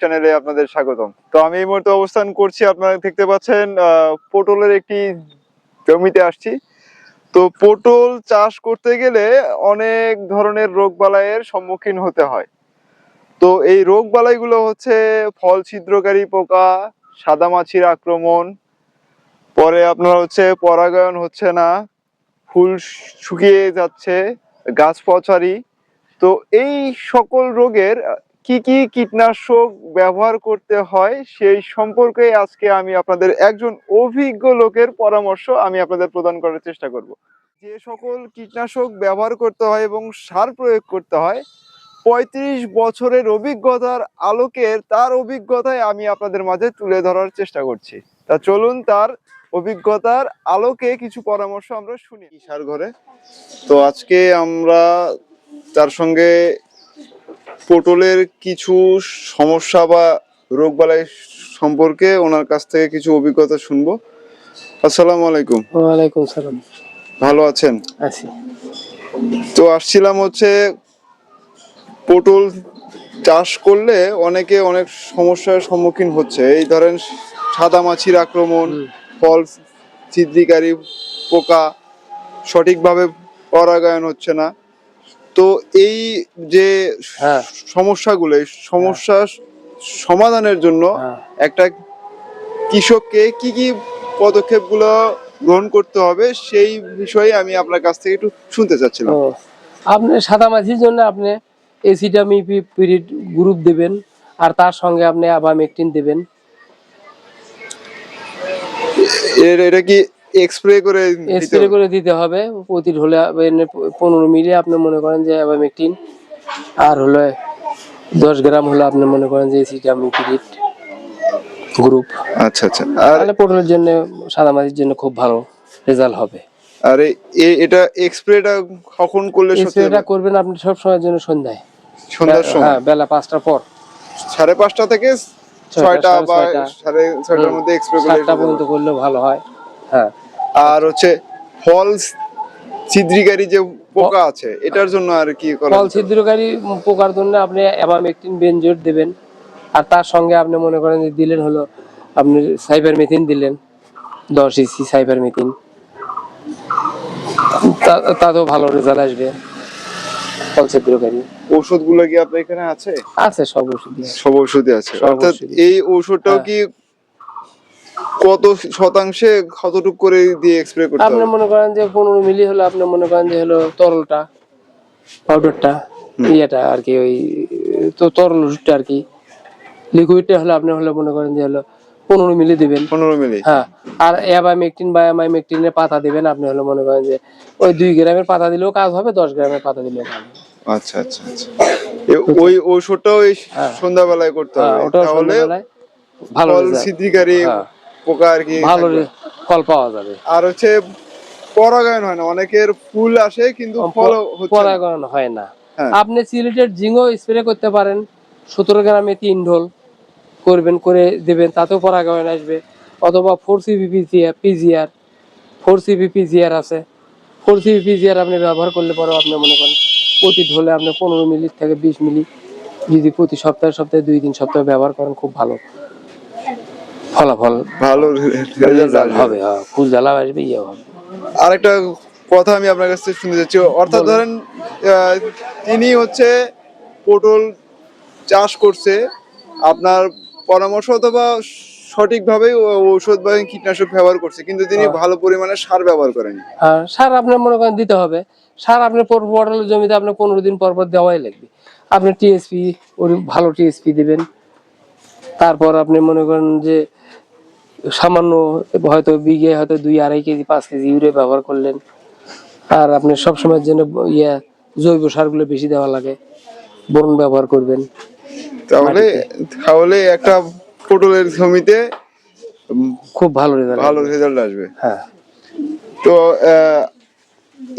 চ্যানেলে আপনাদের স্বাগতম। তো আমি এই মুহূর্তে অবস্থান করছি, আপনারা দেখতে পাচ্ছেন পটলের একটি জমিতে আসছি। তো পটল চাষ করতে গেলে অনেক ধরনের রোগ বালাইয়ের সম্মুখীন হতে হয়। তো এই রোগ বালাইগুলো হচ্ছে ফল ছিদ্রকারী পোকা সাদামাছির আক্রমণ, পরে আপনার হচ্ছে পরাগায়ন হচ্ছে না, ফুল শুকিয়ে যাচ্ছে, গাছ পচারি। তো এই সকল রোগের কি কি কীটনাশক ব্যবহার করতে হয় সেই সম্পর্কে আজকে আমি আপনাদের একজন অভিজ্ঞ লোকের পরামর্শ আমি আপনাদের প্রদান করার চেষ্টা করব। যে সকল কীটনাশক ব্যবহার করতে হয় এবং সার প্রয়োগ করতে হয়, পঁয়ত্রিশ বছরের অভিজ্ঞতার আলোকের তার অভিজ্ঞতায় আমি আপনাদের মাঝে তুলে ধরার চেষ্টা করছি। তা চলুন তার অভিজ্ঞতার আলোকে কিছু পরামর্শ আমরা শুনি। সার ঘরে? তো আজকে আমরা তার সঙ্গে পটলের কিছু সমস্যা বা রোগবালাই সম্পর্কে ওনার কাছ থেকে কিছু অভিজ্ঞতা শুনব। আসসালামু আলাইকুম। ওয়ালাইকুম সালাম। ভালো আছেন? আছি। তো আসছিলাম হচ্ছে পটল চাষ করলে অনেকে অনেক সমস্যার সম্মুখীন হচ্ছে। এই ধরেন সাদা মাছির আক্রমণ ফল ছিদ্রিকারী পোকা সঠিকভাবে পরাগায়ন হচ্ছে না। তো এই যে হ্যাঁ। সমস্যাগুলো এই সমস্যা সমাধানের জন্য হ্যাঁ। একটা কৃষককে কি কি পদক্ষেপগুলো গ্রহণ করতে হবে সেই বিষয়ে আমি আপনার কাছ থেকে একটু শুনতে চাচ্ছিলাম আপনি সাদা মাছির জন্য আপনি এসিডামি পিরিড গ্রুপ দেবেন আর তার সঙ্গে আপনি আবামেকটিন দেবেন এর এটা কি এক্সপ্রে করে স্প্রে করে দিতে হবে প্রতি ঢোলে পনেরো মিলি আপনি মনে করেন যে আবামেকটিন আর হলো দশ গ্রাম হলো আপনি মনে করেন যে এসিডামি পিরিড গ্রুপ আচ্ছা আচ্ছা। আর পটলের জন্য সাদা মাছির জন্য খুব ভালো রেজাল্ট হবে। আর এটা এক্সপ্রেটা কখন করলে স্প্রেটা করবেন আপনি সব সময়ের জন্য সন্ধ্যায়। সন্ধ্যার সময়? হ্যাঁ বেলা পাঁচটার পর। সাড়ে পাঁচটা থেকে ছয়টা বা। সাড়ে ছয়টার মধ্যে এক্সপ্রে করলে পর্যন্ত করলেও ভালো হয়। হ্যাঁ। আর হচ্ছে ফল ছিদ্রিকারী যে পোকা আছে এটার জন্য আর কি করা ফল ছিদ্রকারী পোকার জন্য আপনি অ্যাবামেকটিন বেনজোট দেবেন আর তার সঙ্গে আপনি মনে করেন যে দিলেন হলো আপনি সাইবার মেথিন দিলেন দশ ইসি সাইবার মেথিন তাতেও ভালো রেজাল্ট আসবে ফল ছিদ্রকারী। ঔষধগুলো কি আপনার এখানে আছে? আছে সব ওষুধই সব ঔষধই আছে। অর্থাৎ এই ঔষধটাও হ্যাঁ। কি কত শতাংশে কতটুকু করে দিয়ে স্প্রে করতে আপনি মনে করেন যে পনেরো মিলি হলো আপনি মনে করেন যে হলো তরলটা পাউডারটা ইয়েটা আর কি ওই তো তরল ওষুধটা আর কি। লিকুইডটা হলো আপনি হলো মনে করেন যে হলো পনেরো মিলি দিবেন। পনেরো মিলি। হ্যাঁ আর অ্যাবামেকটিন বা অ্যামাইমেকটিনের পাতা দিবেন আপনি হলো মনে করেন যে ওই দুই গ্রামের পাতা দিলেও কাজ হবে দশ গ্রামের পাতা দিলেও কাজ হবে। আচ্ছা আচ্ছা আচ্ছা। ওই ঔষধটাও এই হ্যাঁ। সন্ধ্যাবেলায় করতে হ্যাঁ হবে। তাহলে ভালো। ছিদ্রিকারী হ্যাঁ। পোকা আর কি ভালো ফল পাওয়া যাবে। আর হচ্ছে পরাগায়ন হয় না অনেকের ফুল আসে কিন্তু ফল হচ্ছে না। পরাগণ হয় না। হ্যাঁ। আপনি সিলেটের জিঙ্গো স্প্রে করতে পারেন সতেরো গ্রামে তিন ঢোল করবেন করে দেবেন তাতেও পরাগায়ন আসবে। অথবা four CB PGR four CB PGR আছে। ফোর সিবি পিজিআর আপনি ব্যবহার করলে পরে আপনি মনে করেন প্রতি ঢোলে আপনি পনেরো মিলি থেকে বিশ মিলি যদি প্রতি সপ্তাহে সপ্তাহে দুই তিন সপ্তাহে ব্যবহার করেন খুব ভালো। ফলাফল ভালো হবে হ্যাঁ ফুল জ্বালা আসবে ইয়ে হবে। আরেকটা কথা আমি আপনার কাছ শুনতে চাচ্ছি। অর্থাৎ ধরেন তিনি হচ্ছে পটল চাষ করছে। আপনার পরামর্শ অথবা সঠিকভাবে ঔষধ বা কীটনাশক ব্যবহার করছে কিন্তু তিনি হ্যাঁ। ভালো পরিমাণে সার ব্যবহার করেন আর সার আপনার মনে করেন দিতে হবে। সার আপনার পর পটলের জমিতে আপনার পনেরো দিন পর পর দেওয়াই লাগবে। আপনি টিএসপি ওর ভালো টিএসপি দিবেন। তারপর আপনি মনে করেন যে সামান্য হয়তো বিঘে হয়তো দুই আড়াই কেজি পাঁচ কেজি ইউরিয়া ব্যবহার করলেন। আর আপনি সবসময়ের জন্য ইয়ে জৈব সারগুলো বেশি দেওয়া লাগে বোরন ব্যবহার করবেন। তাহলে তাহলে একটা পটলের জমিতে খুব ভালো রেজাল্ট ভালো রেজাল্ট আসবে। হ্যাঁ। তো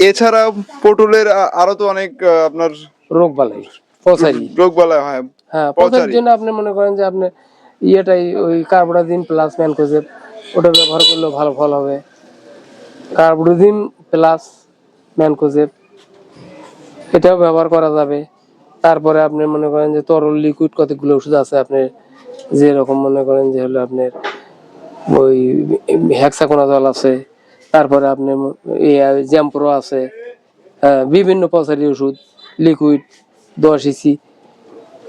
এছাড়া পটলের আরও তো অনেক আপনার রোগ বালাই পচারি। রোগ বালাই হয়। হ্যাঁ পচারি। পচার জন্য আপনি মনে করেন যে আপনি ইয়েটাই ওই কার্বোডাজিম প্লাস ম্যানকোজেব, ওটা ব্যবহার করলেও ভালো ফল হবে। কার্বোডাজিম প্লাস ম্যানকোজেব, এটাও ব্যবহার করা যাবে। তারপরে আপনি মনে করেন যে তরল লিকুইড কতগুলো ওষুধ আছে আপনি যেরকম মনে করেন যে হলো আপনার ওই হেক্সাকোনাজল আছে, তারপরে আপনি জ্যাম্প্রো আছে হ্যাঁ বিভিন্ন পচারি ওষুধ লিকুইড দশ ইসি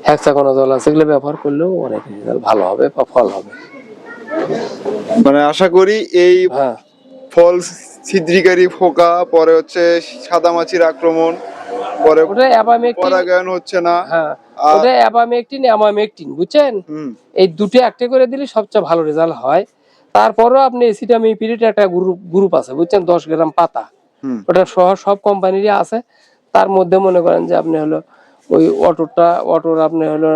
হেক্সাকোনাজল আছে এগুলো ব্যবহার করলেও অনেক রেজাল্ট ভালো হবে বা ফল হবে। মানে আশা করি এই হ্যাঁ। ফল ছিদ্রিকারী ফোকা পরে হচ্ছে সাদা মাছির আক্রমণ পরে ওটা অ্যাবামেকটিন পরাগায়ন হচ্ছে না। হ্যাঁ। ওটা অ্যাবামেকটিন অ্যামামেকটিন বুঝছেন? এই দুটো একটা করে দিলে সবচেয়ে ভালো রেজাল্ট হয়। তারপরেও আপনি এসিটামিপিরিট একটা গ্রুপ গ্রুপ আছে বুঝছেন? দশ গ্রাম পাতা। ওটা সহ সব কোম্পানিরই আছে। তার মধ্যে মনে করেন যে আপনি হলো ওই অটোটা অটোর আপনি হলো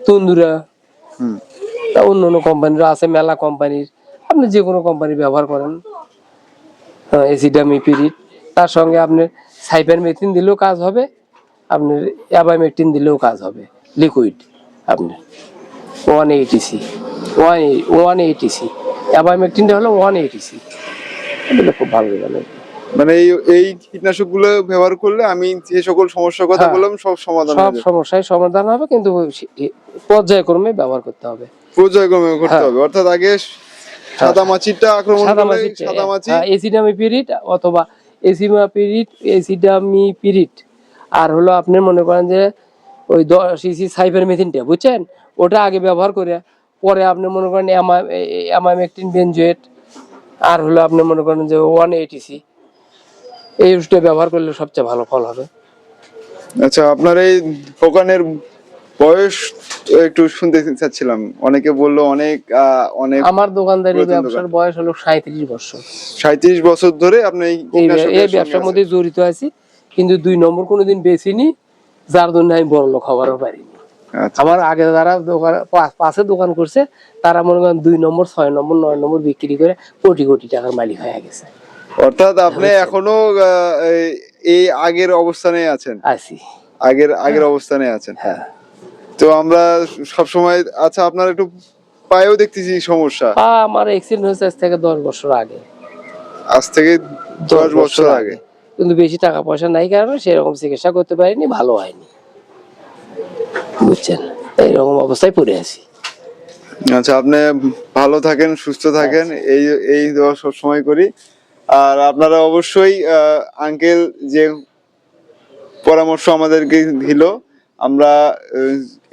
তন্দুরা তা অন্য অন্য কোম্পানির আছে মেলা কোম্পানির আপনি যে কোনো কোম্পানি ব্যবহার করেন। এসিডামিপিরিট তার সঙ্গে আপনি সাইপার মেথিন দিলেও কাজ হবে আপনার অ্যাবামেকটিন দিলেও কাজ হবে। লিকুইড আপনার one eighty C one one eighty C. অ্যাবামেকটিনটা হলো ওয়ান এইটি সি। খুব ভালো রেজাল্ট মানে এই এই কীটনাশকগুলো ব্যবহার করলে আমি যে সকল সমস্যার কথা হ্যাঁ। বললাম সব সমাধান সব সমস্যায় সমাধান হবে কিন্তু পর্যায়ক্রমে ব্যবহার করতে হবে। পর্যায়ক্রমে করতে হ্যাঁ। হবে। অর্থাৎ আগে সাদা মাছিটা আক্রমণ সাদা মাছি সাদা মাছি এসিডামিপিরিট অথবা এসিমাপিরিট এসিডামিপিরিট। আর হলো আপনি মনে করেন যে ওই দশ ইসি সাইফার মেথিনটা বুঝছেন? ওটা আগে ব্যবহার করে পরে আপনি মনে করেন অ্যামামেকটিন বেনজুয়েট আর হলো আপনি মনে করেন যে ওয়ান এইটিসি এই ওষুধটা ব্যবহার করলে সবচেয়ে ভালো ফল হবে। আচ্ছা আপনার এই দোকানের বয়স একটু শুনতে চাচ্ছিলাম। অনেকে বলল অনেক অনেক আমার দোকানদারি ব্যবসার বয়স হলো সাঁত্রিশ বছর। সাঁত্রিশ বছর ধরে আপনি এই ব্যবসার মধ্যে জড়িত আছি কিন্তু দুই নম্বর কোনোদিন বেচিনি যার জন্য আমি বড় লোক হবারও পারিনি। আচ্ছা। আমার আগে যারা দোকান পাশে দোকান করছে তারা মনে করেন দুই নম্বর ছয় নম্বর নয় নম্বর বিক্রি করে কোটি কোটি টাকার মালিক হয়ে গেছে। অর্থাৎ আপনি এখনও এই- আগের অবস্থানে আছেন। আছি আগের আগের অবস্থানে আছেন। হ্যাঁ। তো আমরা সব সময় আচ্ছা আপনার একটু পায়েও দেখতেছি সমস্যা। আমার অ্যাক্সিডেন্ট হয়েছে আজ থেকে দশ বছর আগে। আজ থেকে দশ বছর আগে। কিন্তু বেশি টাকা পয়সা নাই কারণে সেরকম চিকিৎসা করতে পারিনি ভালো হয়নি। বুঝছেন? এইরকম অবস্থায় পড়ে আছি। আচ্ছা আপনি ভালো থাকেন সুস্থ থাকেন। এই এই দোয়া সবসময় করি। আর আপনারা অবশ্যই আঙ্কেল যে পরামর্শ আমাদেরকে দিল আমরা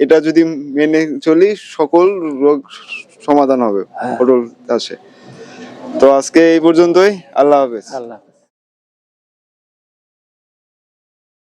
এটা যদি মেনে চলি সকল রোগ সমাধান হবে হ্যাঁ। পটল চাষে তো আজকে এই পর্যন্তই আল্লাহ হাফেজ আল্লাহ।